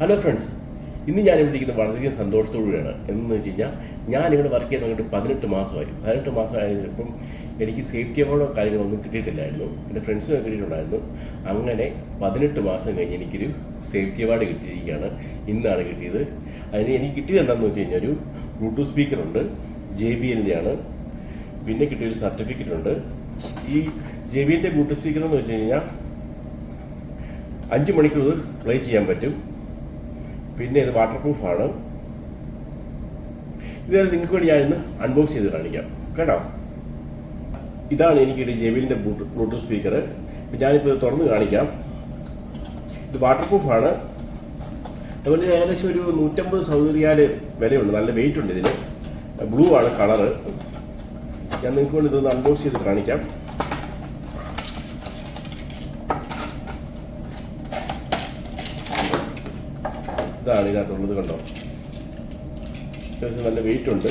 Hello friends ഇന്ന് ഞാൻ ഇവിടെ ഇരിക്കുന്നത് വളരെയധികം സന്തോഷത്തോടുകൂടിയാണ്. എന്ന് വെച്ച് കഴിഞ്ഞാൽ ഞാൻ ഇവിടെ വർക്ക് ചെയ്യുന്ന അങ്ങോട്ട് പതിനെട്ട് മാസമായി. പതിനെട്ട് മാസമായപ്പം എനിക്ക് സേഫ്റ്റി അവാർഡോ കാര്യങ്ങളോ ഒന്നും കിട്ടിയിട്ടില്ലായിരുന്നു. എന്റെ ഫ്രണ്ട്സിനും കിട്ടിയിട്ടുണ്ടായിരുന്നു. അങ്ങനെ പതിനെട്ട് മാസം കഴിഞ്ഞ് എനിക്കൊരു സേഫ്റ്റി അവാർഡ് കിട്ടിയിരിക്കുകയാണ്. ഇന്നാണ് കിട്ടിയത്. അതിന് എനിക്ക് കിട്ടിയത് എന്താണെന്ന് വെച്ച് കഴിഞ്ഞാൽ ഒരു ബ്ലൂടൂത്ത് സ്പീക്കറുണ്ട് ജെ ബി എല്ലിന്റെ ആണ് പിന്നെ കിട്ടിയൊരു സർട്ടിഫിക്കറ്റ് ഉണ്ട്. ഈ ജെ ബി എല്ലിന്റെ ബ്ലൂടൂത്ത് സ്പീക്കർ എന്ന് വെച്ച് കഴിഞ്ഞാൽ അഞ്ച് മണിക്കൂർ പ്ലേ ചെയ്യാൻ പറ്റും. പിന്നെ ഇത് വാട്ടർ പ്രൂഫാണ് ഇത് നിങ്ങൾക്ക് വേണ്ടി ഞാൻ ഇന്ന് അൺബോക്സ് ചെയ്ത് കാണിക്കാം. കേട്ടോ? ഇതാണ് എനിക്ക് ജെബിലിന്റെ ബ്ലൂടൂത്ത് സ്പീക്കർ ഞാനിപ്പോൾ ഇത് തുറന്ന് കാണിക്കാം. ഇത് വാട്ടർ പ്രൂഫാണ് അതുപോലെ ഏകദേശം ഒരു നൂറ്റമ്പത് സൗകര്യാൽ വിലയുണ്ട്. നല്ല വെയിറ്റ് ഉണ്ട് ഇതിന്. ബ്ലൂ ആണ് കളറ് ഞാൻ നിങ്ങൾക്ക് വേണ്ടി ഇതൊന്ന് അൺബോക്സ് ചെയ്ത് കാണിക്കാം. ഇതാണ് ഇതിനകത്തുള്ളത് കണ്ടോ? അത്യാവശ്യം നല്ല വെയിറ്റ് ഉണ്ട്.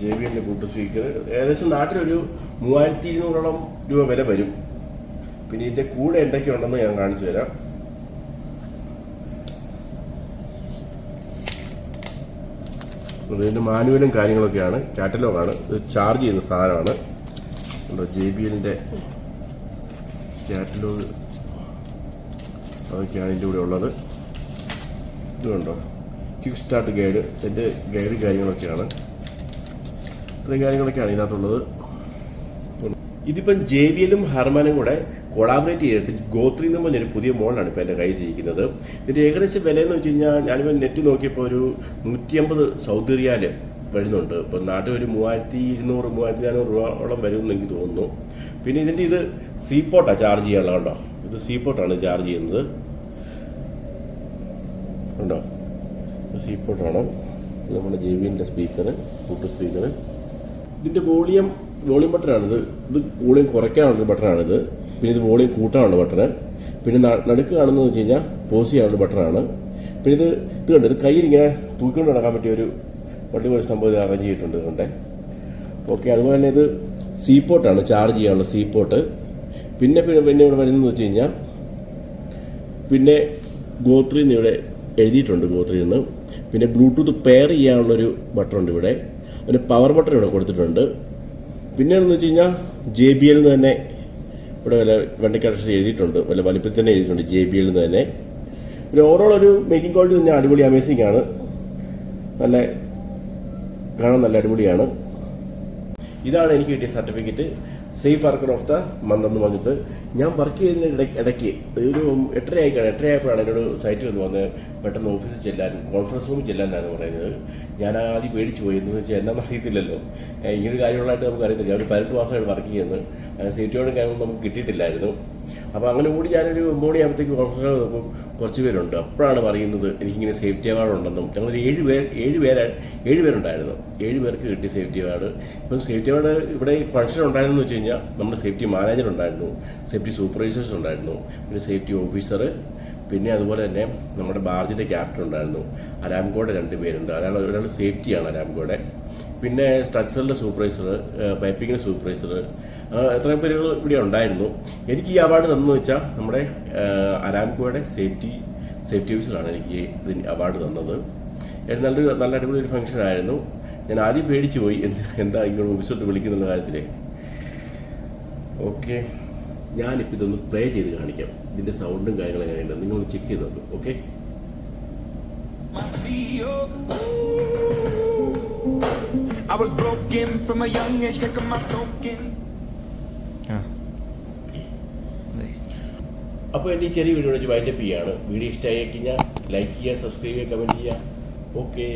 ജെ ബി എന്റെ ബ്ലൂടൂത്ത് സ്പീക്കർ ഏകദേശം നാട്ടിലൊരു മൂവായിരത്തി ഇരുന്നൂറോളം രൂപ വില വരും. പിന്നെ ഇതിന്റെ കൂടെ എന്തൊക്കെയുണ്ടെന്ന് ഞാൻ കാണിച്ചു തരാം. ഇതിന്റെ മാനുവലും കാര്യങ്ങളൊക്കെയാണ്. കാറ്റലോഗാണ് ഇത് ചാർജ് ചെയ്യുന്ന സാധനമാണ്. നമ്മുടെ ജെ ബി എല്ലിന്റെ കാറ്റലോഗ് അതൊക്കെയാണ് ഇതിന്റെ കൂടെ ഉള്ളത്. ഇതുണ്ടോ? ക്വിക്ക് സ്റ്റാർട്ട് ഗൈഡ് എന്റെ ഗൈഡ് കാര്യങ്ങളൊക്കെയാണ്. ഇത്രയും കാര്യങ്ങളൊക്കെയാണ് ഇതിനകത്തുള്ളത്. ഇതിപ്പം ജെ ബി എല്ലും ഹർമാനും കൂടെ കൊളാബറേറ്റ് ചെയ്തിട്ട് ഗോത്രി എന്ന് പറഞ്ഞൊരു പുതിയ മോഡലാണ് ഇപ്പോൾ എന്റെ കയ്യിലിരിക്കുന്നത്. ഇതിന്റെ ഏകദേശം വില എന്ന് വെച്ച് കഴിഞ്ഞാൽ ഞാനിപ്പോൾ നെറ്റ് നോക്കിയപ്പോൾ ഒരു നൂറ്റി അമ്പത് സൗദി റിയാൽ വരുന്നുണ്ട്. ഇപ്പം നാട്ടിൽ ഒരു മൂവായിരത്തി ഇരുന്നൂറ് മൂവായിരത്തി നാനൂറ് രൂപയോളം വരുമെന്ന് എനിക്ക് തോന്നുന്നു. പിന്നെ ഇതിന്റെ ഇത് സീപ്പോട്ടാണ് ചാർജ് ചെയ്യാനുള്ളത് കേട്ടോ ഇത് സീപ്പോട്ടാണ് ചാർജ് ചെയ്യുന്നത്. ഉണ്ടോ? സീ പോട്ടാണ് ഇത് നമ്മുടെ ജെ വിന്റെ സ്പീക്കർ ബ്ലൂടൂത്ത് സ്പീക്കർ ഇതിന്റെ വോളിയം വോളിയം ബട്ടണാണിത് ഇത് വോളിയം കുറയ്ക്കാനുള്ള ബട്ടണാണിത് പിന്നെ ഇത് വോളിയം കൂട്ടാനുള്ള ബട്ടണ് പിന്നെ നടുക്ക് കാണുന്നത് വെച്ച് കഴിഞ്ഞാൽ പോസ് ചെയ്യാനുള്ള ബട്ടണാണ് പിന്നെ ഇത് ഇത് കണ്ട്? ഇത് കയ്യിൽ ഇങ്ങനെ തൂക്കിക്കൊണ്ട് നടക്കാൻ പറ്റിയ ഒരു വണ്ടി സംഭവം ഇത് അറേഞ്ച് ചെയ്തിട്ടുണ്ട് ഇതുകൊണ്ട് ഓക്കെ അതുപോലെ തന്നെ ഇത് സീ പോർട്ടാണ് ചാർജ് ചെയ്യാനുള്ള സീ പോർട്ട് പിന്നെ പിന്നെ പിന്നെ ഇവിടെ വരുന്നതെന്ന് വെച്ച് കഴിഞ്ഞാൽ പിന്നെ ഗോത്രിന്ന് ഇവിടെ എഴുതിയിട്ടുണ്ട് ഗോത്രയിൽ നിന്ന്. പിന്നെ ബ്ലൂടൂത്ത് പെയർ ചെയ്യാനുള്ളൊരു ബട്ടൺ ഉണ്ട് ഇവിടെ. പിന്നെ പവർ ബട്ടൺ ഇവിടെ കൊടുത്തിട്ടുണ്ട്. പിന്നെ എന്ന് വെച്ച് കഴിഞ്ഞാൽ ജെ ബി എൽ തന്നെ ഇവിടെ വല്ല വണ്ടിക്കടച്ച് എഴുതിയിട്ടുണ്ട്. വല്ല വലിപ്പത്തിൽ തന്നെ എഴുതിയിട്ടുണ്ട് ജെ ബി എൽ തന്നെ. പിന്നെ ഓവറോൾ ഒരു മേക്കിംഗ് ക്വാളിറ്റി തന്നെ അടിപൊളി അമേസിംഗ് ആണ്. നല്ല കാണാൻ നല്ല അടിപൊളിയാണ്. ഇതാണ് എനിക്ക് കിട്ടിയ certificate safe worker of the month എന്ന് പറഞ്ഞിട്ട് ഞാൻ വർക്ക് ചെയ്തതിന് ഇടയ്ക്ക് ഒരു എട്ടര ആയിക്കാണ് എട്ടര ആയപ്പോഴാണ് എന്നോട് സൈറ്റിൽ വന്ന് വന്ന് പെട്ടെന്ന് ഓഫീസിൽ ചെല്ലാനും കോൺഫറൻസ് റൂമിൽ ചെല്ലാനാണ് പറയുന്നത്. ഞാൻ ആദ്യം പേടിച്ചു പോയി. എന്ന് വെച്ചാൽ എന്നാന്ന് അറിയത്തില്ലല്ലോ. ഇങ്ങനൊരു കാര്യമുള്ളതായിട്ട് നമുക്ക് അറിയത്തില്ല ഒരു പതിനെട്ട് മാസമായിട്ട് വർക്ക് ചെയ്യുന്നത് സേഫ്റ്റിയോടും കാര്യമൊന്നും നമുക്ക് കിട്ടിയിട്ടില്ലായിരുന്നു. അപ്പോൾ അങ്ങനെ കൂടി ഞാനൊരു ഒമ്പത് മണിയാകുമ്പോഴത്തേക്ക് കോൺഫറൻസ് കുറച്ച് പേരുണ്ട്. അപ്പോഴാണ് പറയുന്നത് എനിക്കിങ്ങനെ സേഫ്റ്റി അവാർഡ് ഉണ്ടെന്നും. ഞങ്ങൾ ഏഴ് പേർ ഏഴ് പേരാ ഏഴ് പേരുണ്ടായിരുന്നു. ഏഴ് പേർക്ക് കിട്ടിയ സേഫ്റ്റി അവാർഡ് ഇപ്പം സേഫ്റ്റി അവാർഡ് ഇവിടെ ഫംഗ്ഷൻ ഉണ്ടായിരുന്നു വെച്ച് കഴിഞ്ഞാൽ നമ്മുടെ സേഫ്റ്റി മാനേജർ ഉണ്ടായിരുന്നു. സേഫ്റ്റി സൂപ്പർവൈസേഴ്സ് ഉണ്ടായിരുന്നു. പിന്നെ സേഫ്റ്റി ഓഫീസർ പിന്നെ അതുപോലെ തന്നെ നമ്മുടെ ബാർജിന്റെ ക്യാപ്റ്റൻ ഉണ്ടായിരുന്നു. അരാംകോടെ രണ്ട് പേരുണ്ട്. അതാണ് ഒരാൾ സേഫ്റ്റിയാണ് അരാംകോടെ. പിന്നെ സ്ട്രക്ചറിന്റെ സൂപ്പർവൈസർ പൈപ്പിങ്ങിന്റെ സൂപ്പർവൈസർ എത്രയും പേരുകൾ ഇവിടെ ഉണ്ടായിരുന്നു. എനിക്ക് ഈ അവാർഡ് തന്നെന്ന് വെച്ചാൽ നമ്മുടെ അരാംകോയുടെ സേഫ്റ്റി സേഫ്റ്റി ഓഫീസറാണ് എനിക്ക് ഇതിന് അവാർഡ് തന്നത്. നല്ലൊരു നല്ല അടിപൊളി ഒരു ഫംഗ്ഷൻ ആയിരുന്നു. ഞാൻ ആദ്യം പേടിച്ചു പോയി എന്ത് ഇങ്ങോട്ട് ഓഫീസോട്ട് വിളിക്കുന്നുള്ള കാര്യത്തിൽ ഓക്കെ. ഞാനിപ്പോൾ ഇതൊന്ന് പ്ലേ ചെയ്ത് കാണിക്കാം. ഇതിന്റെ സൗണ്ടും കാര്യങ്ങളും എങ്ങനെയുണ്ട്? നിങ്ങളൊന്ന് ചെക്ക് ചെയ്ത് നോക്കും okay. I was broken from a young age, taking my soaking. അപ്പോൾ എന്റെ ഈ ചെറിയ വീഡിയോ വെച്ച് വൈൻഡപ്പ് ചെയ്യാണ്. വീഡിയോ ഇഷ്ടമായി കഴിഞ്ഞാൽ ലൈക്ക് ചെയ്യുക സബ്സ്ക്രൈബ് ചെയ്യുക കമന്റ് ചെയ്യുക. ഓക്കെ